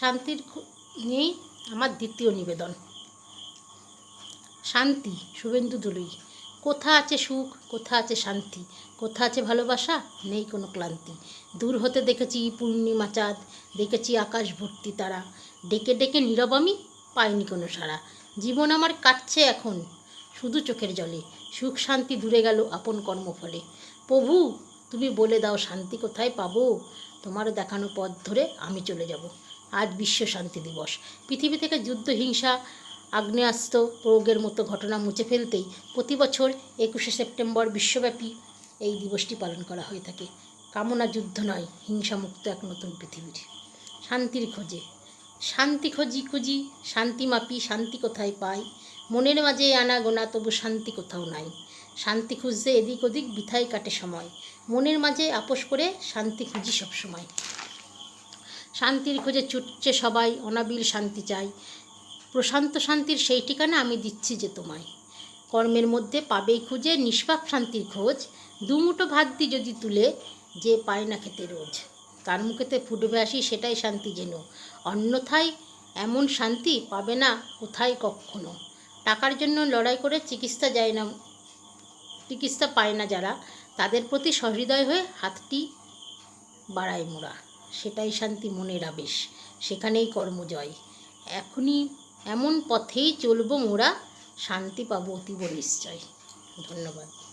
শান্তির নিয়েই আমার দ্বিতীয় নিবেদন। শান্তি, শুভেন্দু দুলুই। কোথা আছে সুখ, কোথা আছে শান্তি? কোথা আছে ভালোবাসা? নেই কোনো ক্লান্তি। দূর হতে দেখেছি পূর্ণিমা চাঁদ, দেখেছি আকাশ ভর্তি তারা। ডেকে ডেকে নীরব আমি, পাইনি কোনো সাড়া। জীবন আমার কাটছে এখন, শুধু চোখের জলে। সুখ শান্তি দূরে গেল আপন কর্মফলে। প্রভু, তুমি বলে দাও শান্তি কোথায় পাবো? তোমার দেখানো পথ ধরে আমি চলে যাব। আজ বিশ্ব শান্তি দিবস। পৃথিবী থেকে যুদ্ধ হিংসা আগ্নেয়াস্ত্র, প্রয়োগের মতো ঘটনা মুছে ফেলতেই প্রতি বছর একুশে সেপ্টেম্বর বিশ্বব্যাপী এই দিবসটি পালন করা হয়ে থাকে। কামনা যুদ্ধ নয়, হিংসামুক্ত এক নতুন পৃথিবীর। শান্তির খোঁজে। শান্তি খুঁজি খুঁজি, শান্তি মাপি, শান্তি কোথায় পাই? মনের মাঝে আনা গোনা তবু শান্তি কোথাও নাই। শান্তি খুঁজতে এদিক ওদিক বিথাই কাটে সময়। মনের মাঝে আপোষ করে শান্তি খুঁজি সবসময়। শান্তির খোঁজে ছুটছে সবাই, অনাবিল শান্তি চাই। প্রশান্ত শান্তির সেই ঠিকানা আমি দিচ্ছি যে তোমায়। কর্মের মধ্যে পাবেই খুঁজে নিষ্পাপ শান্তির খোঁজ। দুমুটো ভাত দি যদি তুলে, যে পায় না খেতে রোজ। তার মুখেতে ফুটবে আসি সেটাই শান্তি যেন। অন্যথায় এমন শান্তি পাবে না কোথায় কখনো। টাকার জন্য লড়াই করে চিকিৎসা যায় না, চিকিৎসা পায় না যারা। তাদের প্রতি সহৃদয় হয়ে হাতটি বাড়ায় মোরা। সেটাই শান্তি মনের আবেশ, সেখানেই কর্মজয়। এখনই এমন পথেই চলবো মোরা, শান্তি পাবো অতীব নিশ্চয়। ধন্যবাদ।